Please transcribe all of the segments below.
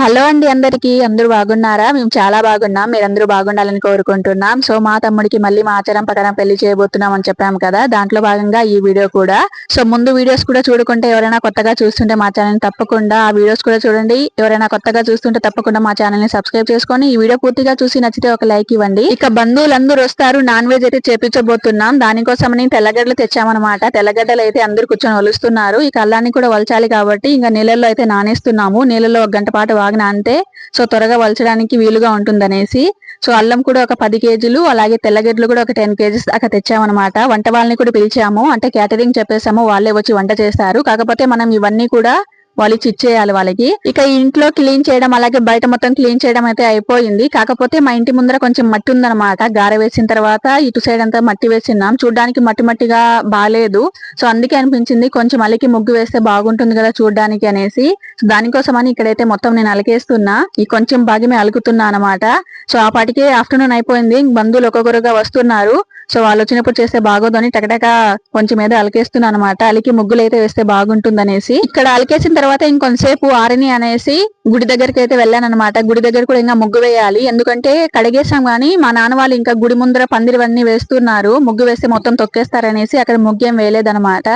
Hello అండి అందరికి. అందరూ బాగున్నారా? మేము చాలా బాగున్నాం. మీరందరూ బాగుండాలని కోరుకుంటున్నాం. సో మా తమ్ముడికి మళ్ళీ మా ఆచారం ప్రకారం పెళ్ళి చేయబోతున్నాం అని చెప్పాము కదా. దాంట్లో భాగంగా ఈ వీడియో కూడా. సో ముందు వీడియోస్ కూడా చూడకుంటే ఎవరైనా కొత్తగా చూస్తుంటే మా ఛానల్ తప్పకుండా ఆ వీడియోస్ కూడా చూడండి. ఎవరైనా కొత్తగా చూస్తుంటే తప్పకుండా మా ఛానల్ని సబ్స్క్రైబ్ చేసుకొని ఈ వీడియో పూర్తిగా చూసి నచ్చితే ఒక లైక్ ఇవ్వండి. ఇక బంధువులందరూ వస్తారు. నాన్ వెజ్ అయితే చేపించబోతున్నాం. దానికోసమని తెల్లగడ్డలు తెచ్చామన్నమాట. తెల్లగడ్డలు అయితే అందరూ కూర్చొని వలుస్తున్నారు ఇక అల్లాన్ని కూడా వలచాలి కాబట్టి ఇంకా నీళ్ళల్లో అయితే నానేస్తున్నాము. నీళ్ళలో ఒక గంట పాటు బాగా నానితే సో త్వరగా వలచడానికి వీలుగా ఉంటుందనేసి. సో అల్లం కూడా ఒక పది కేజీలు అలాగే తెల్లగడ్డలు కూడా ఒక టెన్ కేజీస్ దాకా తెచ్చామన్నమాట. వంట వాళ్ళని కూడా పిలిచాము. అంటే క్యాటరింగ్ చెప్పేసాము. వాళ్ళే వచ్చి వంట చేస్తారు. కాకపోతే మనం ఇవన్నీ కూడా వాళ్ళకి ఇచ్చేయాలి వాళ్ళకి. ఇక ఇంట్లో క్లీన్ చేయడం అలాగే బయట మొత్తం క్లీన్ చేయడం అయితే అయిపోయింది. కాకపోతే మా ఇంటి ముందర కొంచెం మట్టి ఉందనమాట గార వేసిన తర్వాత ఇటు సైడ్ అంతా మట్టి వేసినాం చూడడానికి మట్టి మట్టిగా బాగాలేదు సో అందుకే అనిపించింది కొంచెం అలికి ముగ్గు వేస్తే బాగుంటుంది కదా చూడడానికి అనేసి. దానికోసమని ఇక్కడైతే మొత్తం నేను అలికేస్తున్నా. ఈ కొంచెం భాగమే అలుకుతున్నా అనమాట సో ఆ ఆఫ్టర్నూన్ అయిపోయింది. బంధువులు ఒక్కొక్కరుగా వస్తున్నారు. సో వాళ్ళు వచ్చినప్పుడు చేస్తే బాగోదని టకటక కొంచెం ఏదో అలికేస్తున్నా అనమాట అలికి ముగ్గులు అయితే వేస్తే బాగుంటుంది అనేసి ఇక్కడ అలికేసిన తర్వాత తర్వాత ఇంకొంతసేపు ఆరని అనేసి గుడి దగ్గరికి అయితే వెళ్ళాను అనమాట గుడి దగ్గర కూడా ఇంకా ముగ్గు వేయాలి. ఎందుకంటే కడిగేసాం గానీ మా నాన్న వాళ్ళు ఇంకా గుడి ముందర పందిరివన్నీ వేస్తున్నారు. ముగ్గు వేస్తే మొత్తం తొక్కేస్తారనేసి అక్కడ ముగ్గు ఏం వేయలేదన్నమాట.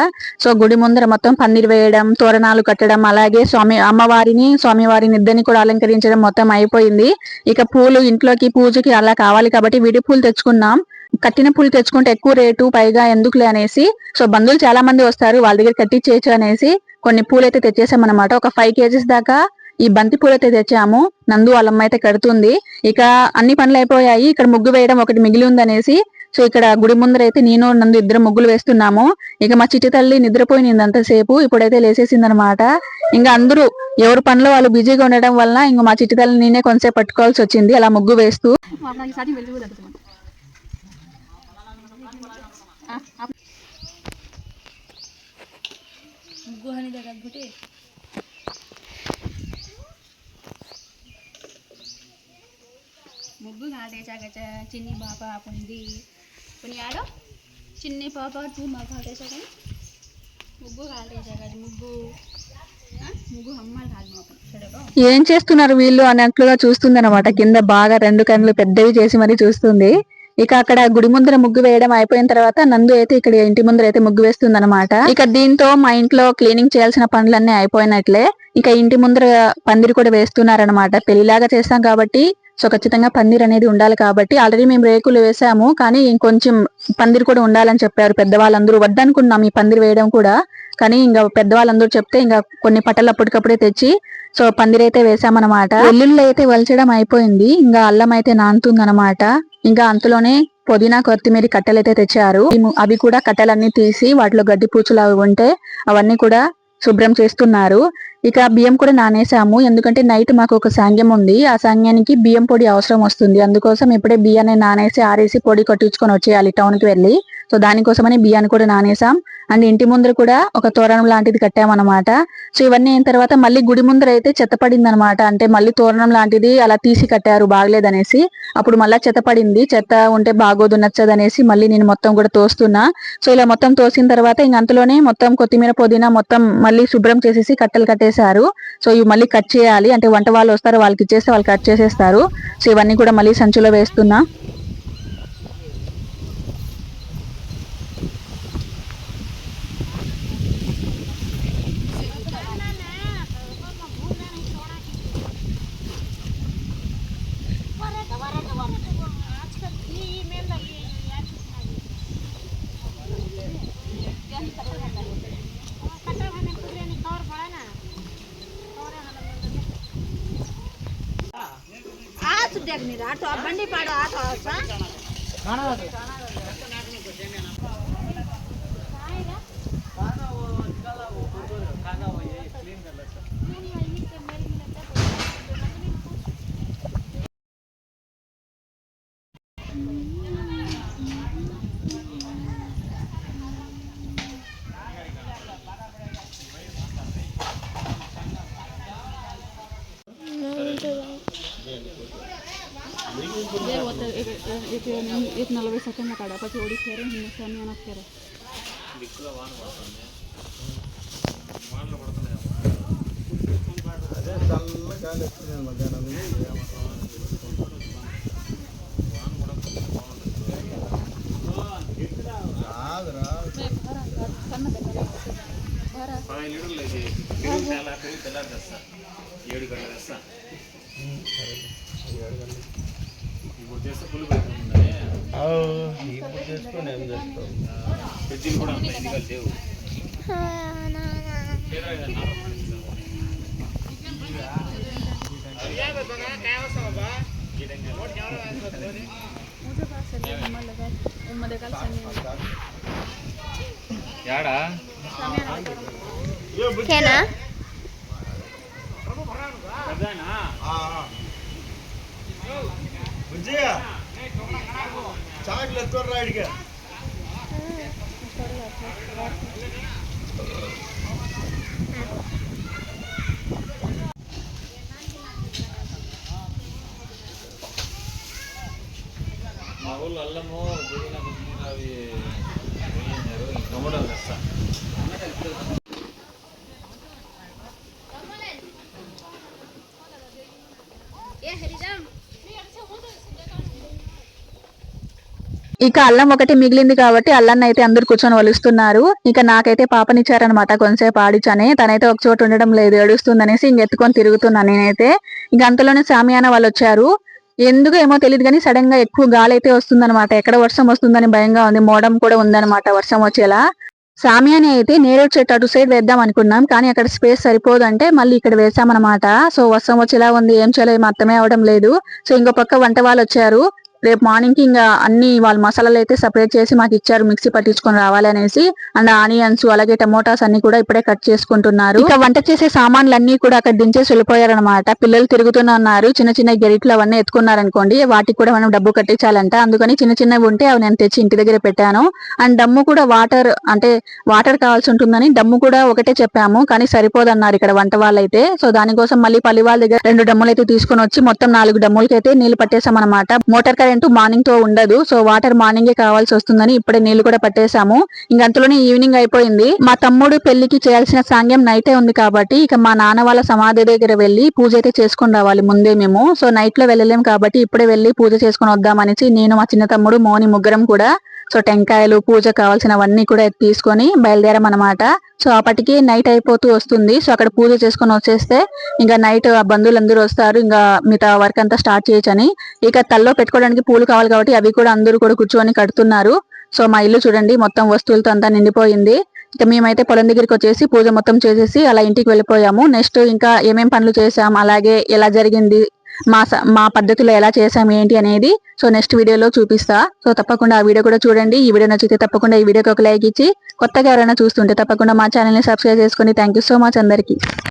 సో గుడి ముందర మొత్తం పందిరి వేయడం తోరణాలు కట్టడం అలాగే స్వామి అమ్మవారిని స్వామివారిని ఇద్దరిని కూడా అలంకరించడం మొత్తం అయిపోయింది. ఇక పూలు ఇంట్లోకి పూజకి అలా కావాలి కాబట్టి విడి పూలు తెచ్చుకున్నాం. కట్టిన పూలు తెచ్చుకుంటే ఎక్కువ రేటు పైగా ఎందుకులే అనేసి. సో బంధువులు చాలా మంది వస్తారు వాళ్ళ దగ్గర కట్టించేయచ్చు అనేసి. కొన్ని పూలు అయితే తెచ్చేసామన్నమాట. ఒక ఫైవ్ కేజీస్ దాకా ఈ బంతి పూలు అయితే తెచ్చాము. నందు వాళ్ళమ్మ అయితే కడుతుంది. ఇక అన్ని పనులు అయిపోయాయి. ఇక్కడ ముగ్గు వేయడం ఒకటి మిగిలి ఉందనేసి. సో ఇక్కడ గుడి ముందర అయితే నేను నందు ఇద్దరు ముగ్గులు వేస్తున్నాము. ఇక మా చిట్టి తల్లి నిద్రపోయినింది అంతసేపు. ఇప్పుడైతే లేసేసింది అనమాట ఇంకా అందరూ ఎవరి పనిలో వాళ్ళు బిజీగా ఉండడం వల్ల ఇంకా మా చిట్టి తల్లి నేనే కొంతసేపు పట్టుకోవాల్సి వచ్చింది. అలా ముగ్గు వేస్తూ. গুহানি দেখা ঘুটে ముగ్గు కాటేశాక చిన్ని పాప పొంది కొన్ని ఆడో చిన్ని పాప మా కాటేశాక ముగ్గు కాటేశాక ముగ్గు ఏం చేస్తున్నారు వీళ్ళు అని అట్లుగా చూస్తుంది అనమాట కింద బాగా రెండు కన్నులు పెద్దవి చేసి మరీ చూస్తుంది. ఇక అక్కడ గుడి ముందర ముగ్గు వేయడం అయిపోయిన తర్వాత నందు అయితే ఇక్కడ ఇంటి ముందర అయితే ముగ్గు వేస్తుంది అనమాట ఇక దీంతో మా ఇంట్లో క్లీనింగ్ చేయాల్సిన పనులన్నీ అయిపోయినట్లే. ఇక ఇంటి ముందర పందిరి కూడా వేస్తున్నారనమాట పెళ్ళిలాగా చేస్తాం కాబట్టి సో ఖచ్చితంగా పందిరి అనేది ఉండాలి కాబట్టి ఆల్రెడీ మేము రేకులు వేసాము. కానీ ఇంకొంచెం పందిరి కూడా ఉండాలని చెప్పారు పెద్దవాళ్ళందరూ. వద్దనుకున్నాం ఈ పందిరి వేయడం కూడా. కానీ ఇంకా పెద్దవాళ్ళందరూ చెప్తే ఇంకా కొన్ని పట్టలు అప్పటికప్పుడే తెచ్చి సో పందిరైతే వేసామన్నమాట. వెల్లుల్లి అయితే వలచడం అయిపోయింది. ఇంకా అల్లం అయితే నానుతుంది అనమాట ఇంకా అంతలోనే పుదీనా కొత్తిమీర కట్టెలైతే తెచ్చారు. అవి కూడా కట్టెలన్నీ తీసి వాటిలో గడ్డి పూచులు అవి ఉంటే అవన్నీ కూడా శుభ్రం చేస్తున్నారు. ఇక బియ్యం కూడా నానేసాము. ఎందుకంటే నైట్ మాకు ఒక సాంగ్యం ఉంది. ఆ సాంగ్యానికి బియ్యం పొడి అవసరం వస్తుంది. అందుకోసం ఇప్పుడే బియ్యాన్ని నానేసి ఆరేసి పొడి కొట్టించుకొని వచ్చేయాలి టౌన్కి వెళ్ళి. సో దానికోసమని బియ్యాన్ని కూడా నానేసాం. అండ్ ఇంటి ముందర కూడా ఒక తోరణం లాంటిది కట్టామన్నమాట. సో ఇవన్నీ అయిన తర్వాత మళ్ళీ గుడి ముందర అయితే చెత్త పడింది అనమాట అంటే మళ్ళీ తోరణం లాంటిది అలా తీసి కట్టారు బాగలేదనేసి. అప్పుడు మళ్ళీ చెత్త పడింది. చెత్త ఉంటే బాగోదు నచ్చదనేసి మళ్ళీ నేను మొత్తం కూడా తోస్తున్నా. సో ఇలా మొత్తం తోసిన తర్వాత ఇంక అంతలోనే మొత్తం కొత్తిమీర పుదీనా మొత్తం మళ్ళీ శుభ్రం చేసేసి కట్టెలు కట్టేశారు. సో ఇవి మళ్ళీ కట్ చేయాలి. అంటే వంట వాళ్ళు వస్తారు వాళ్ళకి ఇచ్చేస్తే వాళ్ళు కట్ చేసేస్తారు. సో ఇవన్నీ కూడా మళ్ళీ సంచులో వేస్తున్నా. మీరు ఆటో బండి పాడు એક એક నలభై సెకండ్ల కాడ પછી ఓడిచ్చారు నిన్న స్వామి అని వచ్చారు అదే చల్ల గాలి వస్తుంది మధ్యాహ్నం పదహైదు లీటర్లు అయితే చాలా పెరుగు తెల్లారు తెస్తా ఏడు గంటలు తెస్తా ఇప్పుడు చేసుకొని ఏం చేస్తాం ఫ్రిడ్జిలు కూడా ఎన్నికలు లేవు యాడా కేనా విజయ! చాట్లు ఎక్కువ రాడిగా మా ఊళ్ళో అల్లము పుదీనా పుదీనా అవి వేయించారు టమోటాలు తెస్తా ఇక అల్లం ఒకటి మిగిలింది కాబట్టి అల్లాన్ని అయితే అందరు కూర్చొని వలుస్తున్నారు ఇక నాకైతే పాపనిచ్చారనమాట కొంతసేపు ఆడిచానే. తనైతే ఒక చోట ఉండడం లేదు ఏడుస్తుందనేసి ఇంక ఎత్తుకొని తిరుగుతున్నాను నేనైతే. ఇంక అంతలోనే సామియాన వాళ్ళు వచ్చారు ఎందుకు ఏమో తెలియదు కానీ సడన్గా ఎక్కువ గాలి అయితే వస్తుందన్నమాట. ఎక్కడ వర్షం వస్తుందని భయంగా ఉంది. మోడం కూడా ఉందన్నమాట వర్షం వచ్చేలా. సామియాని అయితే నేరేడు చెట్టు అటు సైడ్ వేద్దాం అనుకున్నాం. కానీ అక్కడ స్పేస్ సరిపోదంటే మళ్ళీ ఇక్కడ వేసామన్నమాట సో వర్షం వచ్చేలా ఉంది. ఏం చేయలేదు. అర్థమే అవడం లేదు. సో ఇంకో పక్క వంట వాళ్ళు వచ్చారు. రేపు మార్నింగ్కి ఇంకా అన్ని వాళ్ళ మసాలాలు అయితే సపరేట్ చేసి మాకు ఇచ్చారు మిక్సీ పట్టించుకొని రావాలి అనేసి. అండ్ ఆనియన్స్ అలాగే టమోటాస్ అన్ని కూడా ఇప్పుడే కట్ చేసుకుంటున్నారు. ఇక వంట చేసే సామాన్లు అన్ని కూడా అక్కడ దించేసి వెళ్ళిపోయారనమాట పిల్లలు తిరుగుతున్నారు చిన్న చిన్న గెరిట్లు అవన్నీ ఎత్తుకున్నారనుకోండి వాటికి కూడా మనం డబ్బు కట్టించాలంట. అందుకని చిన్న చిన్నవి ఉంటే అవి నేను తెచ్చి ఇంటి దగ్గర పెట్టాను. అండ్ డమ్ము కూడా వాటర్ అంటే వాటర్ కావాల్సి ఉంటుందని డమ్ము కూడా ఒకటే చెప్పాము కానీ సరిపోదన్నారు ఇక్కడ వంట వాళ్ళైతే. సో దానికోసం మళ్ళీ పల్లి వాళ్ళ దగ్గర రెండు డమ్ములు అయితే తీసుకొని వచ్చి మొత్తం నాలుగు డమ్ములకి అయితే నీళ్ళు పట్టేసాం అనమాట మోటార్ కరెంట్ మార్నింగ్తో ఉండదు. సో వాటర్ మార్నింగే కావాల్సి వస్తుందని ఇప్పుడే నీళ్ళు కూడా పట్టేశాము. ఇంక అంతలోనే ఈవినింగ్ అయిపోయింది. మా తమ్ముడు పెళ్ళికి చేయాల్సిన సాంగ్యం నైటే ఉంది కాబట్టి ఇక మా నాన్న వాళ్ళ సమాధి దగ్గర వెళ్ళి పూజ అయితే చేసుకొని రావాలి ముందే మేము. సో నైట్లో వెళ్ళలేము కాబట్టి ఇప్పుడే వెళ్ళి పూజ చేసుకొని వద్దామనేసి నేను మా చిన్న తమ్ముడు మోని ముగ్గురం కూడా సో టెంకాయలు పూజ కావాల్సినవన్నీ కూడా తీసుకొని బయలుదేరాం సో అప్పటికి నైట్ అయిపోతూ వస్తుంది. సో అక్కడ పూజ చేసుకొని వచ్చేస్తే ఇంకా నైట్ ఆ బంధువులందరూ వస్తారు. ఇంకా మిగతా వర్క్ అంతా స్టార్ట్ చేయొచ్చని. ఇక తల్లో పెట్టుకోవడానికి పూలు కావాలి కాబట్టి అవి కూడా అందరూ కూడా కూర్చొని కడుతున్నారు. సో మా ఇల్లు చూడండి మొత్తం వస్తువులతో అంతా నిండిపోయింది. ఇక మేమైతే పొలం దగ్గరికి వచ్చేసి పూజ మొత్తం చేసేసి అలా ఇంటికి వెళ్ళిపోయాము. నెక్స్ట్ ఇంకా ఏమేం పనులు చేసాం అలాగే ఎలా జరిగింది మా స- మా పద్ధతిలో ఎలా చేసాం ఏంటి అనేది సో నెక్స్ట్ వీడియోలో చూపిస్తా. సో తప్పకుండా ఆ వీడియో కూడా చూడండి. ఈ వీడియో నచ్చితే తప్పకుండా ఈ వీడియోకి ఒక లైక్ ఇచ్చి కొత్తగా ఎవరైనా చూస్తుంటే తప్పకుండా మా ఛానల్ని సబ్స్క్రైబ్ చేసుకుని థ్యాంక్ యూ సో మచ్ అందరికీ.